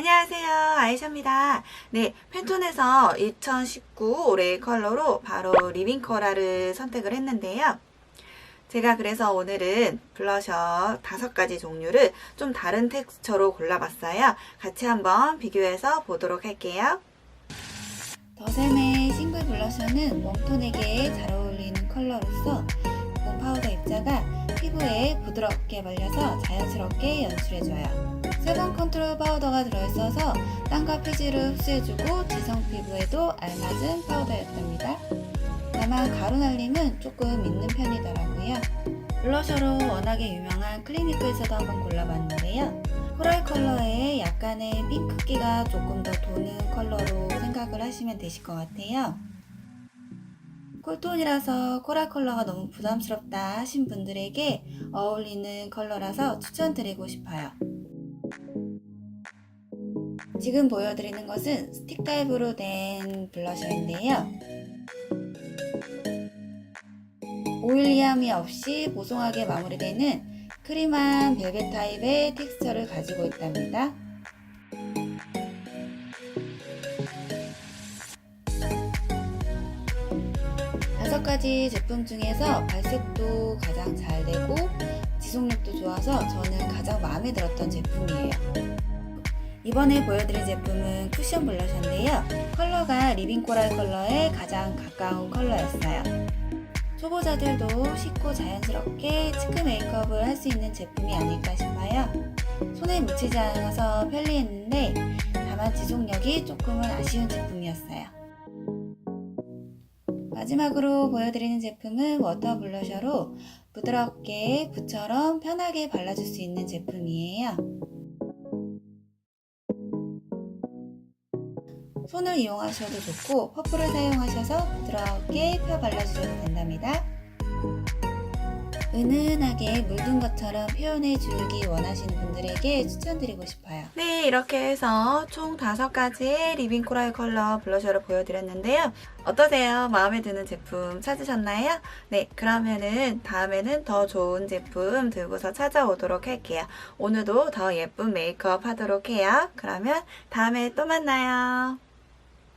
안녕하세요. 아이샤입니다. 네, 팬톤에서 2019 올해의 컬러로 바로 리빙 컬러를 선택을 했는데요. 제가 그래서 오늘은 블러셔 다섯 가지 종류를 좀 다른 텍스처로 골라봤어요. 같이 한번 비교해서 보도록 할게요. 더샘의 싱글 블러셔는 웜톤에게 잘 어울리는 컬러로서 봄 파우더 입자가 피부에 부드럽게 발려서 자연스럽게 연출해줘요. 컨트롤 파우더가 들어있어서 땀과 피지를 흡수해주고 지성 피부에도 알맞은 파우더였답니다. 다만 가루 날림은 조금 있는 편이더라고요. 블러셔로 워낙에 유명한 클리니크에서도 한번 골라봤는데요. 코랄 컬러에 약간의 핑크기가 조금 더 도는 컬러로 생각을 하시면 되실 것 같아요. 쿨톤이라서 코랄 컬러가 너무 부담스럽다 하신 분들에게 어울리는 컬러라서 추천드리고 싶어요. 지금 보여드리는 것은 스틱 타입으로 된 블러셔인데요. 오일리함이 없이 보송하게 마무리되는 크림한 벨벳 타입의 텍스처를 가지고 있답니다. 다섯 가지 제품 중에서 발색도 가장 잘 되고 지속력도 좋아서 저는 가장 마음에 들었던 제품이에요. 이번에 보여드릴 제품은 쿠션 블러셔인데요. 컬러가 리빙 코랄 컬러에 가장 가까운 컬러였어요. 초보자들도 쉽고 자연스럽게 치크 메이크업을 할 수 있는 제품이 아닐까 싶어요. 손에 묻히지 않아서 편리했는데 다만 지속력이 조금은 아쉬운 제품이었어요. 마지막으로 보여드리는 제품은 워터 블러셔로 부드럽게 붓처럼 편하게 발라줄 수 있는 제품이에요. 손을 이용하셔도 좋고 퍼프를 사용하셔서 부드럽게 펴 발라주셔도 된답니다. 은은하게 물든 것처럼 표현해 주기 원하시는 분들에게 추천드리고 싶어요. 네, 이렇게 해서 총 다섯 가지의 리빙 코랄 컬러 블러셔를 보여드렸는데요. 어떠세요? 마음에 드는 제품 찾으셨나요? 네, 그러면은 다음에는 더 좋은 제품 들고서 찾아오도록 할게요. 오늘도 더 예쁜 메이크업 하도록 해요. 그러면 다음에 또 만나요.